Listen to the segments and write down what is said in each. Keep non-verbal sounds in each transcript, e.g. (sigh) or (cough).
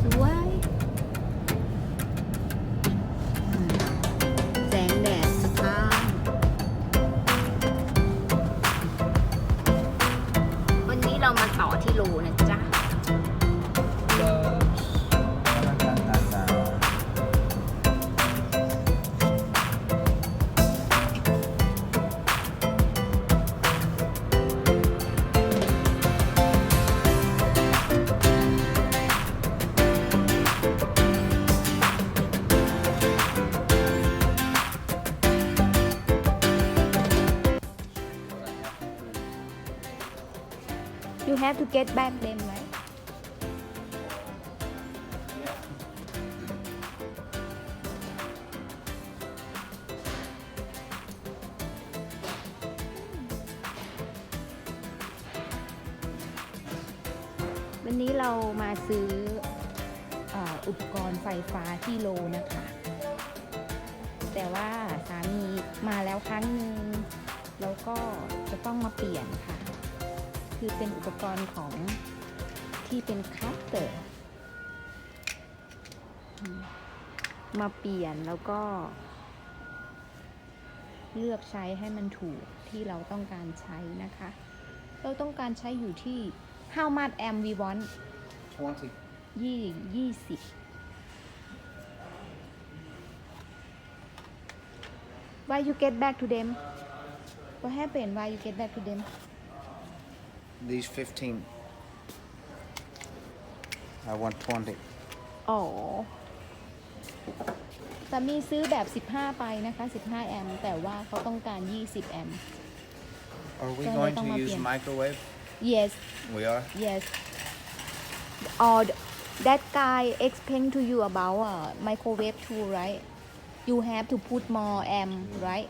สวย Have to get back them right วันนี้เรามาซื้อออุปกรณ์ไฟฟ้าที่โลนะคะ แต่ว่าสามีมาแล้วครั้งหนึ่งแล้วก็จะต้องมาเปลี่ยนค่ะ คือเป็นอุปกรณ์ของที่เป็นคัตเตอร์อืมมาเปลี่ยนแล้วก็ เลือกใช้ให้มันถูกที่เราต้องการใช้นะคะ เราต้องการใช้อยู่ที่ how much amp we want 20. ยี่ยี่สิบ why you get back to them what happened why you get back to them These 15. I want 20. อ๋อสามีซื้อแบบ 15 ไปนะคะ 15 แอมป์แต่ว่าเขาต้องการ 20 แอมป์ Are we So going itong to use mapyan. microwave? yes We are. yes or that guy explain to you about uh, microwave too right you have to put more amp right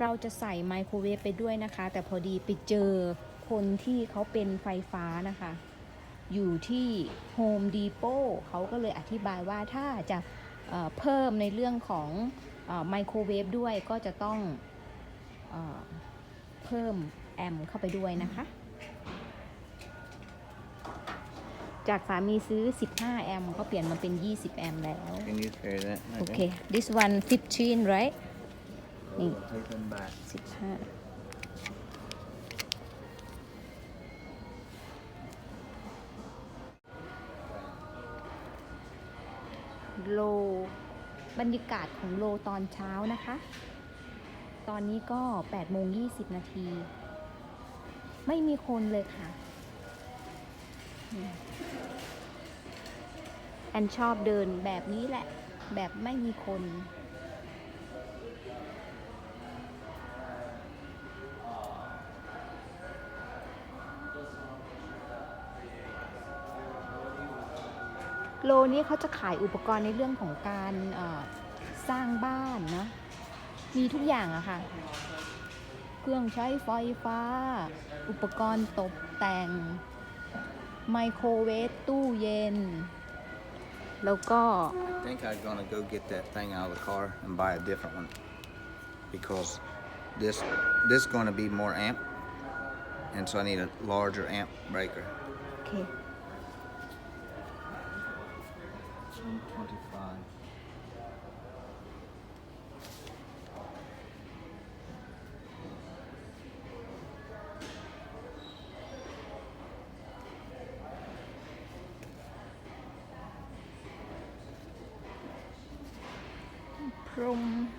เราจะใส่ไมโครเวฟไปด้วยนะคะ แต่พอดีไปเจอคนที่เขาเป็นไฟฟ้านะคะ อยู่ที่ Home Depot เขาก็เลยอธิบายว่าถ้าจะเอ่อเพิ่มในเรื่องของเออไมโครเวฟด้วยก็จะต้องเออเพิ่มแอมป์เข้าไปด้วยนะคะ จากสามีซื้อ 15 แอมป์ก็เปลี่ยนมาเป็น 20 แอมป์แล้ว Can you carry that? โอเค this one 15 right We'll take them back. 15โล บรรยากาศของโลตอนเช้านะคะ ตอนนี้ก็8โมง20 นาที ไม่มีคนเลยค่ะอืมแอนชอบเดินแบบนี้แหละ แบบไม่มีคน โลนี้เขาจะขายอุปกรณ์ในเรื่องของการสร้างบ้านนะ มีทุกอย่างอะค่ะ เครื่องใช้ไฟฟ้า อุปกรณ์ตกแต่ง ไมโครเวฟตู้เย็น แล้วก็ I think I'm gonna go get that thing out of the car and buy a different one because this this gonna be more amp and so I need a larger amp breaker okay 125. Prom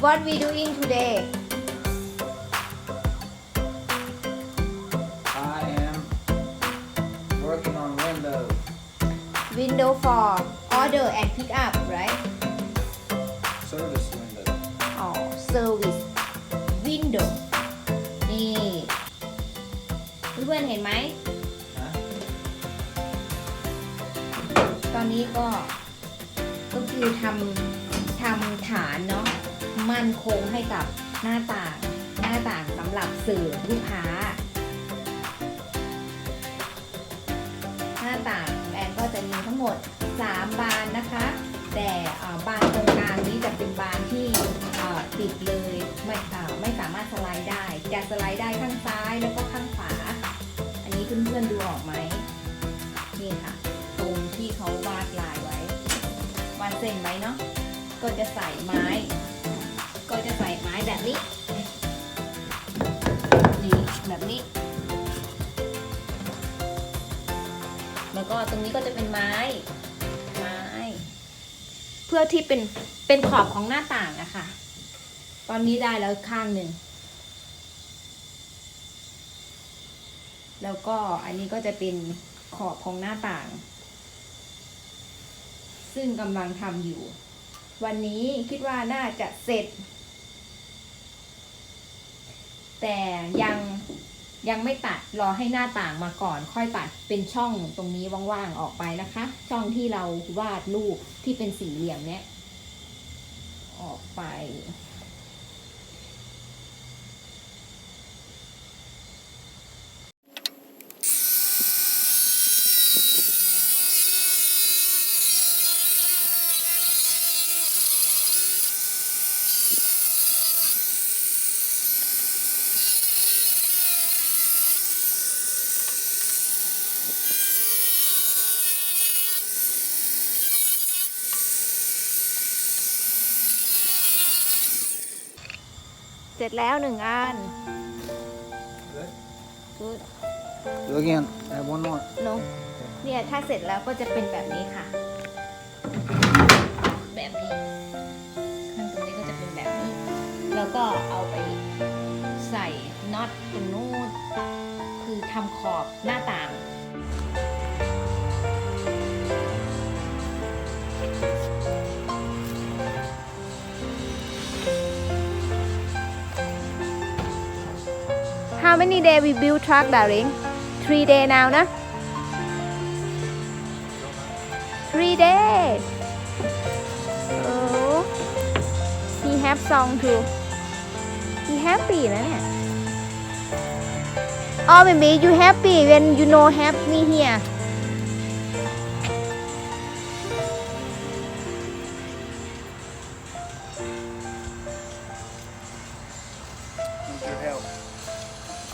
What we doing today? I am working on windows. Window for order and pick up right Service windows. อ๋อ service window นี่เพื่อนๆเห็นไหม Huh? ตอนนี้ก็ก็คือทำทำฐานเนาะ มั่นคงให้กับหน้าต่าง หน้าต่างสำหรับสิร์ฟลูกค้า หน้าต่างแอนก็จะมีทั้งหมด 3 บานนะคะ แต่บานตรงกลางนี้จะเป็นบานที่ติดเลยไม่ไม่สามารถสไลด์ได้ จะสไลด์ได้ข้างซ้ายแล้วก็ข้างขวา อันนี้เพื่อนๆดูออกไหมนี่ค่ะ ตรงที่เขาวาดลายไว้วาดเส้นไว้เนาะก็จะใส่ไม้ จะใส่ไม้แบบนี้ นี่แบบนี้ แล้วก็ตรงนี้ก็จะเป็นไม้ ไม้ เพื่อที่เป็นเป็นขอบของหน้าต่างอะค่ะ ตอนนี้ได้แล้วข้างหนึ่ง แล้วก็อันนี้ก็จะเป็นขอบของหน้าต่าง ซึ่งกำลังทำอยู่ วันนี้คิดว่าน่าจะเสร็จ แต่ยังยังไม่ตัดรอให้หน้าต่างมาก่อน ค่อยตัดเป็นช่องตรงนี้ว่างๆออกไปนะคะ ช่องที่เราวาดรูปที่เป็นสี่เหลี่ยมเนี้ยออกไป เสร็จแล้วหนึ่งอัน Good. Good Do again. Add one more. เนอะเนี่ยถ้าเสร็จแล้วก็จะเป็นแบบนี้ค่ะ แบบนี้ข้างตรงนี้ก็จะเป็นแบบนี้ แล้วก็เอาไปใส่น็อตตรงนู้นคือทำขอบหน้าต่าง How many day we build track Darren? Three day now, na? Three day. Oh, he have song too. He happy, na? Oh, maybe you happy when you know have me here.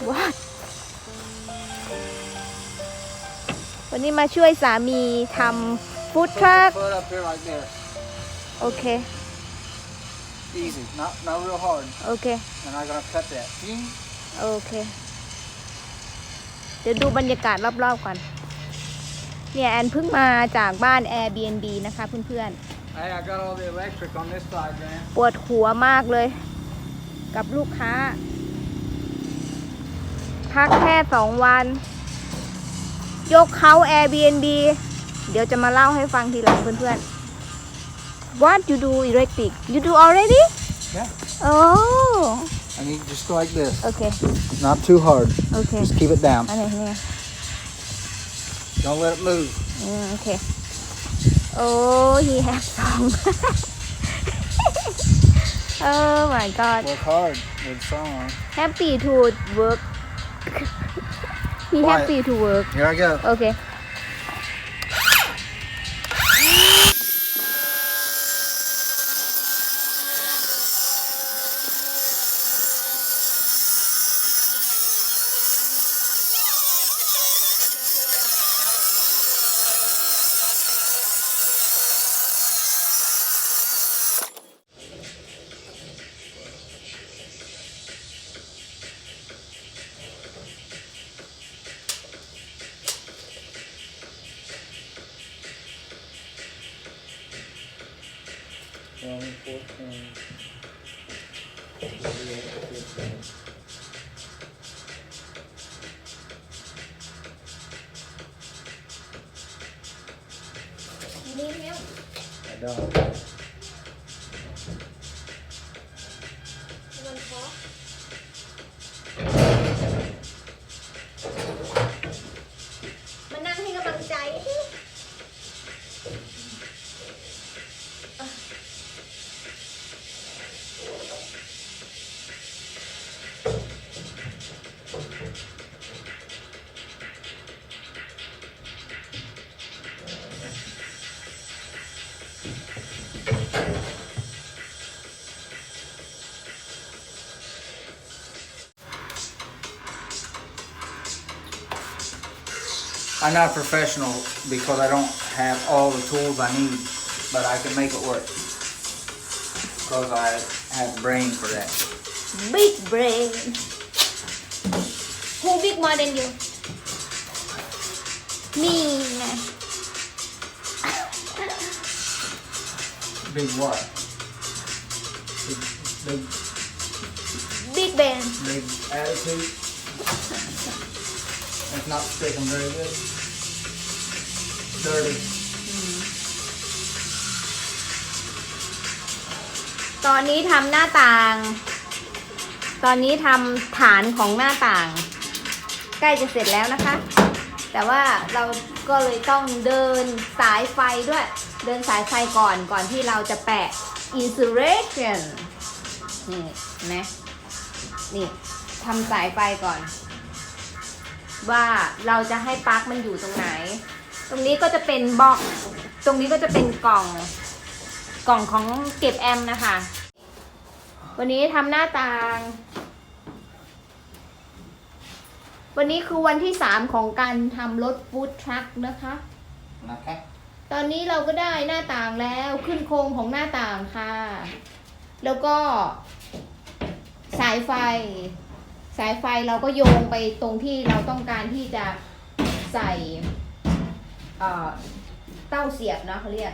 What วันนี้มาช่วยสามีทำฟู้ดทรัค Put up here like this. โอเค Easy. Not not real hard. โอเค And I'm gonna cut that. Ding. โอเค เดี๋ยวดูบรรยากาศรอบๆก่อน เนี่ยแอนเพิ่งมาจากบ้าน Airbnb นะคะเพื่อน Hey, I got all the electric on this side, man. ๆ ปวดหัวมากเลย กับลูกค้า พักแค่สองวัน ยกเขา Airbnb เดี๋ยวจะมาเล่าให้ฟังทีหลังเพื่อนๆ What you do electric you do already Yeah. Oh I need just like this. โอเค Not too hard. โอเค Just keep it down. อันนี้เนี่ย Don't let it move. อืมโอเค โอ้ he has song oh my god Work hard with song. happy to work he Why? happy to work Here I นี่แล้ว แต่ดอก I'm not a professional because I don't have all the tools I need, but I can make it work. Because I have brain for that. big brain who big more than you me (laughs) Big what? Big, big, big brain big attitude. (laughs) That's not sticking very good. Dirty. ตอนนี้ทำหน้าต่าง ตอนนี้ทำฐานของหน้าต่าง ใกล้จะเสร็จแล้วนะคะ แต่ว่าเราก็เลยต้องเดินสายไฟด้วย เดินสายไฟก่อนก่อนที่เราจะแปะ insulation นี่นไหมนี่ทำสายไฟก่อน ว่าเราจะให้ปลั๊กมันอยู่ตรงไหน ตรงนี้ก็จะเป็นบล็อกตรงนี้ก็จะเป็นกล่องกล่องของเก็บแอมป์นะคะ วันนี้ทำหน้าต่าง วันนี้คือวันที่สามของการทำรถฟู้ดทรัคนะคะ Okay. ตอนนี้เราก็ได้หน้าต่างแล้วขึ้นโครงของหน้าต่างค่ะ แล้วก็สายไฟ สายไฟเราก็โยงไปตรงที่เราต้องการที่จะใส่เอ่อเต้าเสียบเนาะเขาเรียก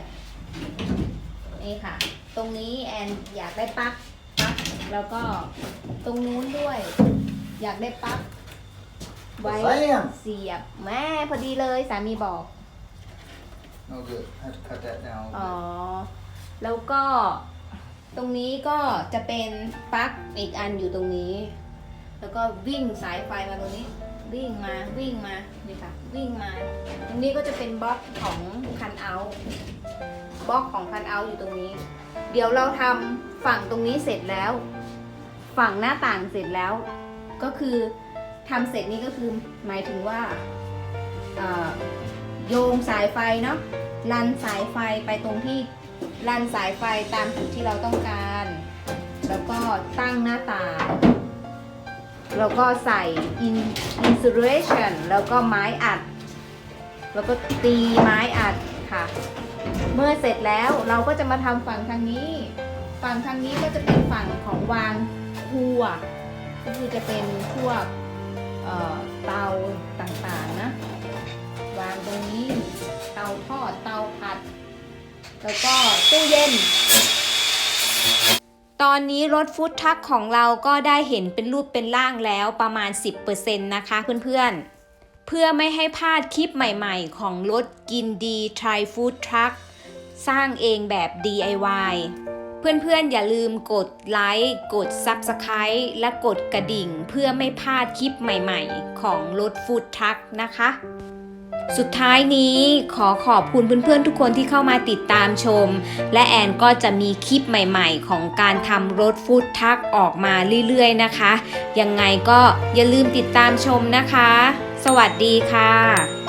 นี่ค่ะ ตรงนี้แอนอยากได้ปลั๊กปลั๊กแล้วก็ตรงนู้นด้วย อยากได้ปลั๊กไว้ Bam! เสียบแม่พอดีเลยสามีบอก No good. I have to cut that down. a อ๋อ little แล้วก็ตรงนี้ก็จะเป็นปลั๊กอีกอันอยู่ตรงนี้ แล้วก็วิ่งสายไฟมาตรงนี้ วิ่งมาวิ่งมานี่ค่ะวิ่งมา ตรงนี้ก็จะเป็นบล็อกของคันเอาบล็อกของคันเอาอยู่ตรงนี้ เดี๋ยวเราทำฝั่งตรงนี้เสร็จแล้ว ฝั่งหน้าต่างเสร็จแล้ว ก็คือทำเสร็จนี่ก็คือหมายถึงว่าโยงสายไฟเนาะรันสายไฟไปตรงที่รันสายไฟตามจุดที่เราต้องการ แล้วก็ตั้งหน้าต่าง แล้วก็ใส่ in insulation แล้วก็ไม้อัด แล้วก็ตีไม้อัดค่ะ เมื่อเสร็จแล้วเราก็จะมาทำฝั่งทางนี้ ฝั่งทางนี้ก็จะเป็นฝั่งของวางครัว ก็คือจะเป็นพวกเอ่อเตาต่างๆนะ วางตรงนี้ เตาทอด เตาผัด แล้วก็ตู้เย็น ตอนนี้รถฟู้ดทัคของเราก็ได้เห็นเป็นรูปเป็นร่างแล้วประมาณ 10%นะคะเพื่อนๆ เพื่อไม่ให้พลาดคลิปใหม่ๆ ของรถกินดี Try Food Truck สร้างเองแบบ DIY เพื่อนๆ อย่าลืมกดไลค์ กด Subscribe และกดกระดิ่งเพื่อไม่พลาดคลิปใหม่ๆ ของรถฟู้ดทัคนะคะ สุดท้ายนี้ขอขอบคุณเพื่อนๆทุกคนที่เข้ามาติดตามชม และแอนก็จะมีคลิปใหม่ๆ ของการทำรถฟู้ดทักออกมาเรื่อยๆนะคะ ยังไงก็อย่าลืมติดตามชมนะคะ สวัสดีค่ะ